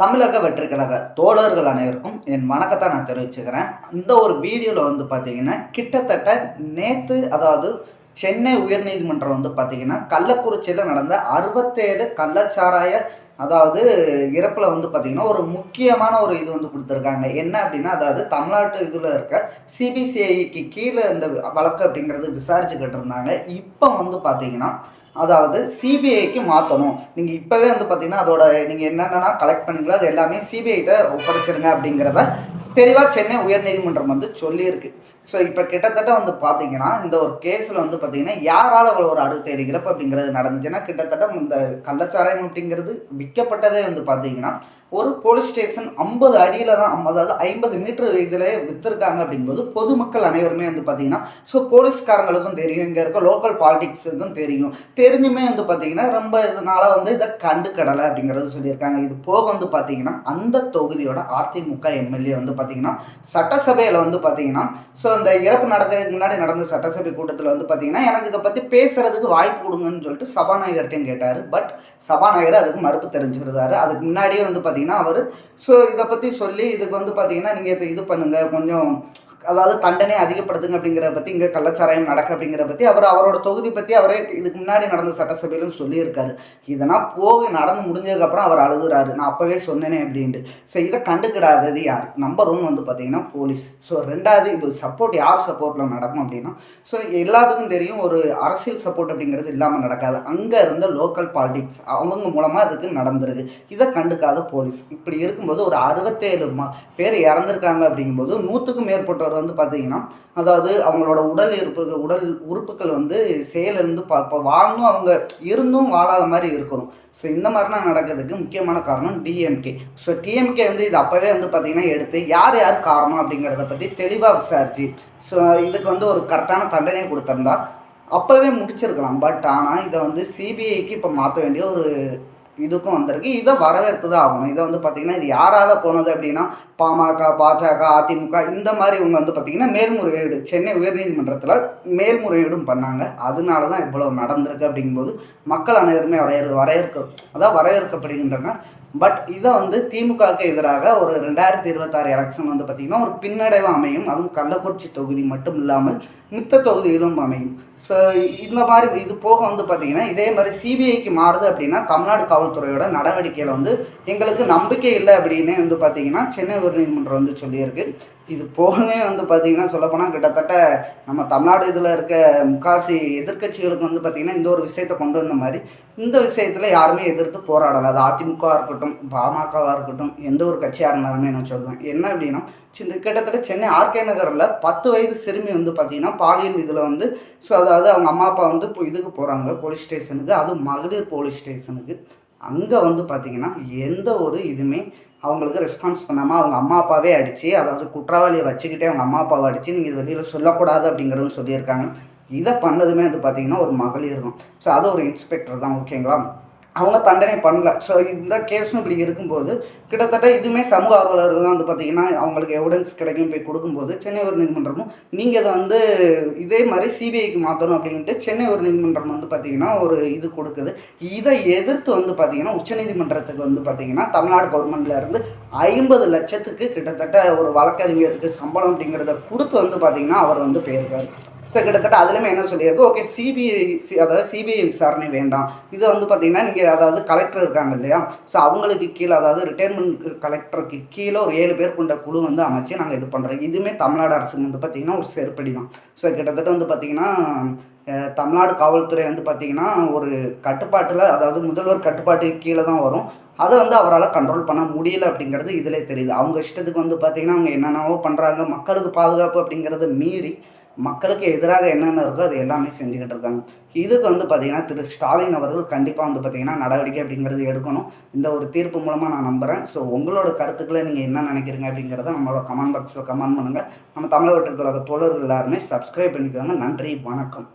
தமிழக வெற்றிக்கழக கழக தோழர்கள் அனைவருக்கும் என் வணக்கத்தை நான் தெரிவிச்சுக்கிறேன். இந்த ஒரு வீடியோவில் வந்து பார்த்தீங்கன்னா கிட்டத்தட்ட நேற்று அதாவது சென்னை உயர்நீதிமன்றம் வந்து பார்த்தீங்கன்னா கள்ளக்குறிச்சியில் நடந்த அறுபத்தேழு கள்ளச்சாராய அதாவது இறப்பில் வந்து பார்த்தீங்கன்னா ஒரு முக்கியமான ஒரு இது வந்து கொடுத்துருக்காங்க. என்ன அப்படின்னா அதாவது தமிழ்நாட்டு இதில் இருக்க சிபிசிஐக்கு கீழே இந்த வழக்கு அப்படிங்கிறது விசாரிச்சுக்கிட்டு இருந்தாங்க. இப்போ வந்து பார்த்தீங்கன்னா அதாவது சிபிஐக்கு மாற்றணும் நீங்கள் இப்போவே வந்து பார்த்தீங்கன்னா அதோட நீங்கள் என்னென்னா கலெக்ட் பண்ணீங்களோ அது எல்லாமே சிபிஐட்ட ஒப்படைச்சிருங்க அப்படிங்கிறத தெளிவாக சென்னை உயர்நீதிமன்றம் வந்து சொல்லியிருக்கு. ஸோ இப்போ கிட்டத்தட்ட வந்து பார்த்தீங்கன்னா இந்த ஒரு கேஸில் வந்து பார்த்தீங்கன்னா யாரால் அவ்வளோ ஒரு அறுபத்தேழு இழப்பு அப்படிங்கிறது நடந்துச்சுன்னா கிட்டத்தட்ட இந்த கள்ளச்சாராயம் அப்படிங்கிறது விற்கப்பட்டதே வந்து பார்த்தீங்கன்னா ஒரு போலீஸ் ஸ்டேஷன் ஐம்பது அடியில் தான் அதாவது ஐம்பது மீட்டர் இதில் விற்றுருக்காங்க அப்படிங்கும்போது பொதுமக்கள் அனைவருமே வந்து பார்த்தீங்கன்னா ஸோ போலீஸ்காரங்களுக்கும் தெரியும். இங்கே இருக்க லோக்கல் பாலிடிக்ஸுக்கும் தெரியும். தெரிஞ்சுமே வந்து பார்த்தீங்கன்னா ரொம்ப இதனால வந்து இதை கண்டுக்கடலை அப்படிங்கிறது சொல்லியிருக்காங்க. இது போக வந்து பார்த்தீங்கன்னா அந்த தொகுதியோட அதிமுக எம்எல்ஏ வந்து பார்த்தீங்கன்னா பார்த்தீங்கன்னா சட்டசபையில் வந்து பார்த்தீங்கன்னா ஸோ அந்த இறப்பு நடக்கிறதுக்கு முன்னாடி நடந்த சட்டசபை கூட்டத்தில் வந்து பார்த்தீங்கன்னா எனக்கு இதை பற்றி பேசுகிறதுக்கு வாய்ப்பு கொடுங்கன்னு சொல்லிட்டு சபாநாயகர்கிட்டையும் கேட்டார். பட் சபாநாயகர் அதுக்கு மறுப்பு தெரிஞ்சுக்கிறாரு அதுக்கு முன்னாடியே வந்து பார்த்தீங்கன்னா அவர் ஸோ இதை பற்றி சொல்லி இதுக்கு வந்து பார்த்தீங்கன்னா நீங்கள் இது பண்ணுங்கள் கொஞ்சம் அதாவது தண்டனை அதிகப்படுத்துங்க அப்படிங்கிற பற்றி இங்கே கள்ளச்சாராயம் நடக்க அப்படிங்கிற பற்றி அவர் அவரோட தொகுதி பற்றி அவரே இதுக்கு முன்னாடி நடந்த சட்டசபையிலும் சொல்லியிருக்காரு. இதெல்லாம் போய் நடந்து முடிஞ்சதுக்கப்புறம் அவர் அழுகுறாரு. நான் அப்போவே சொன்னேனே அப்படின்ட்டு. ஸோ இதை கண்டுக்கிடாதது யார்? நம்பர் ஒன் வந்து பார்த்தீங்கன்னா போலீஸ். ஸோ ரெண்டாவது இது சப்போர்ட் யார் சப்போர்ட்டில் நடக்கும் அப்படின்னா ஸோ எல்லாத்துக்கும் தெரியும் ஒரு அரசியல் சப்போர்ட் அப்படிங்கிறது இல்லாமல் நடக்காது. அங்கே இருந்த லோக்கல் பாலிடிக்ஸ் அவங்க மூலமாக அதுக்கு நடந்துருக்கு. இதை கண்டுக்காத போலீஸ். இப்படி இருக்கும்போது ஒரு அறுபத்தேழு பேர் இறந்துருக்காங்க அப்படிங்கும்போது நூற்றுக்கும் மேற்பட்டவர் வந்து பார்த்தீங்கன்னா அதாவது அவங்களோட உடல் இருப்பு உடல் உறுப்புகள் வந்து செயலிருந்து பா இப்போ வாழணும் அவங்க இருந்தும் வாழாத மாதிரி இருக்கணும். ஸோ இந்த மாதிரிலாம் நடக்கிறதுக்கு முக்கியமான காரணம் டிஎம்கே ஸோ டிஎம்கே வந்து இது அப்போவே வந்து பார்த்திங்கன்னா எடுத்து யார் யார் காரணம் அப்படிங்கிறத பற்றி தெளிவாக விசாரிச்சு. ஸோ இதுக்கு வந்து ஒரு கரெக்டான தண்டனையை கொடுத்துருந்தா அப்போவே முடிச்சிருக்கலாம். பட் ஆனால் இதை வந்து சிபிஐக்கு இப்போ மாற்ற வேண்டிய ஒரு இதுக்கும் வந்திருக்கு. இதை வரவேற்று தான் ஆகணும். இதை வந்து பார்த்திங்கன்னா இது யாரால் போனது அப்படின்னா பாமக பாஜக அதிமுக இந்த மாதிரி இவங்க வந்து பார்த்திங்கன்னா மேல்முறையீடு சென்னை உயர்நீதிமன்றத்தில் மேல்முறையீடும் பண்ணாங்க. அதனால தான் இவ்வளோ நடந்திருக்கு அப்படிங்கும்போது மக்கள் அனைவருமே வரையறு வரையறுக்க அதான் வரையறுக்கப்படுகின்றன. பட் இதை வந்து திமுகவுக்கு எதிராக ஒரு ரெண்டாயிரத்தி இருபத்தாறு எலெக்ஷன் வந்து பார்த்திங்கன்னா ஒரு பின்னடைவு அமையும். அதுவும் கள்ளக்குறிச்சி தொகுதி மட்டும் இல்லாமல் மித்த தொகுதியிலும் அமையும். ஸோ இந்த மாதிரி இது போக வந்து பார்த்திங்கன்னா இதே மாதிரி சிபிஐக்கு மாறுது அப்படின்னா தமிழ்நாடு காவல்துறையோட நடவடிக்கையில் வந்து எங்களுக்கு நம்பிக்கை இல்லை அப்படின்னே வந்து பார்த்திங்கன்னா சென்னை உயர்நீதிமன்றம் வந்து சொல்லியிருக்கு. இது போகவே வந்து பார்த்திங்கன்னா சொல்லப்போனால் கிட்டத்தட்ட நம்ம தமிழ்நாடு இதில் இருக்க முக்காசி எதிர்க்கட்சிகளுக்கு வந்து பார்த்திங்கன்னா இந்த ஒரு விஷயத்தை கொண்டு வந்த மாதிரி இந்த விஷயத்தில் யாருமே எதிர்த்து போராடலை. அது அதிமுகவாக இருக்கட்டும் பாமகவாக இருக்கட்டும் எந்த ஒரு கட்சியாக இருந்தாலுமே நான் சொல்லுவேன் என்ன அப்படின்னா சின்ன கிட்டத்தட்ட சென்னை ஆர்கே நகரில் பத்து வயது சிறுமி வந்து பார்த்திங்கன்னா பாலியல் இதில் வந்து ஸோ அதாவது அவங்க அம்மா அப்பா வந்து இப்போ இதுக்கு போகிறாங்க போலீஸ் ஸ்டேஷனுக்கு அதுவும் மகளிர் போலீஸ் ஸ்டேஷனுக்கு அங்கே வந்து பார்த்திங்கன்னா எந்த ஒரு இதுவுமே அவங்களுக்கு ரெஸ்பான்ஸ் பண்ணாமல் அவங்க அம்மா அப்பாவே அடித்து அதாவது குற்றவாளியை வச்சுக்கிட்டே அவங்க அம்மா அப்பாவை அடித்து நீங்கள் இது வெளியில் சொல்லக்கூடாது அப்படிங்கிறது சொல்லியிருக்காங்க. இதை பண்ணதுமே வந்து பார்த்திங்கன்னா ஒரு மகளிர் தான். ஸோ அது ஒரு இன்ஸ்பெக்டர் தான் ஓகேங்களா அவங்க தண்டனை பண்ணல. ஸோ இந்த கேஸும் இப்படி இருக்கும்போது கிட்டத்தட்ட இதுவுமே சமூக ஆர்வலர்கள் தான் வந்து பார்த்திங்கன்னா அவங்களுக்கு எவிடன்ஸ் கிடைக்கும் போய் கொடுக்கும்போது சென்னை உயர் நீதிமன்றமும் நீங்கள் இதை வந்து இதே மாதிரி சிபிஐக்கு மாற்றணும் அப்படின்ட்டு சென்னை உயர் நீதிமன்றம் வந்து பார்த்தீங்கன்னா ஒரு இது கொடுக்குது. இதை எதிர்த்து வந்து பார்த்திங்கன்னா உச்சநீதிமன்றத்துக்கு வந்து பார்த்தீங்கன்னா தமிழ்நாடு கவர்மெண்ட்ல இருந்து ஐம்பது லட்சத்துக்கு கிட்டத்தட்ட ஒரு வழக்கறிஞருக்கு சம்பளம் அப்படிங்கிறத கொடுத்து வந்து பார்த்தீங்கன்னா அவர் வந்து போயிருக்காரு. ஸோ கிட்டத்தட்ட அதுலேயுமே என்ன சொல்லியிருக்கு? ஓகே சிபிஐ அதாவது சிபிஐ விசாரணை வேண்டாம். இது வந்து பார்த்திங்கன்னா நீங்கள் அதாவது கலெக்டர் இருக்காங்க இல்லையா? ஸோ அவங்களுக்கு கீழே அதாவது ரிட்டையர்மெண்ட் கலெக்டருக்கு கீழே ஒரு ஏழு பேர் கொண்ட குழு வந்து அமைச்சு நாங்கள் இது பண்ணுறோம் இதுவுமே தமிழ்நாடு அரசு வந்து பார்த்திங்கன்னா ஒரு செருப்படி தான். ஸோ கிட்டத்தட்ட வந்து பார்த்திங்கன்னா தமிழ்நாடு காவல்துறை வந்து பார்த்திங்கன்னா ஒரு கட்டுப்பாட்டில் அதாவது முதல்வர் கட்டுப்பாட்டு கீழே தான் வரும். அதை வந்து அவரால் கண்ட்ரோல் பண்ண முடியல அப்படிங்கிறது இதிலே தெரியுது. அவங்க இஷ்டத்துக்கு வந்து பார்த்திங்கன்னா அவங்க என்னென்னவோ பண்ணுறாங்க மக்களுக்கு பாதுகாப்பு அப்படிங்கிறத மீறி மக்களுக்கு எதிராக என்னென்ன இருக்கோ அது எல்லாமே செஞ்சுக்கிட்டு இருக்காங்க. இதுக்கு வந்து பார்த்திங்கன்னா திரு ஸ்டாலின் அவர்கள் கண்டிப்பாக வந்து பார்த்திங்கன்னா நடவடிக்கை அப்படிங்கிறது எடுக்கணும். இந்த ஒரு தீர்ப்பு மூலமாக நான் நம்புகிறேன் ஸோ உங்களோட கருத்துக்களை நீங்கள் என்ன நினைக்கிறீங்க அப்படிங்கிறத நம்மளோட கமெண்ட் பாக்ஸில் கமெண்ட் பண்ணுங்கள் நம்ம தமிழக தோழர்கள் எல்லாருமே சப்ஸ்கிரைப் பண்ணிக்கோங்க. நன்றி வணக்கம்.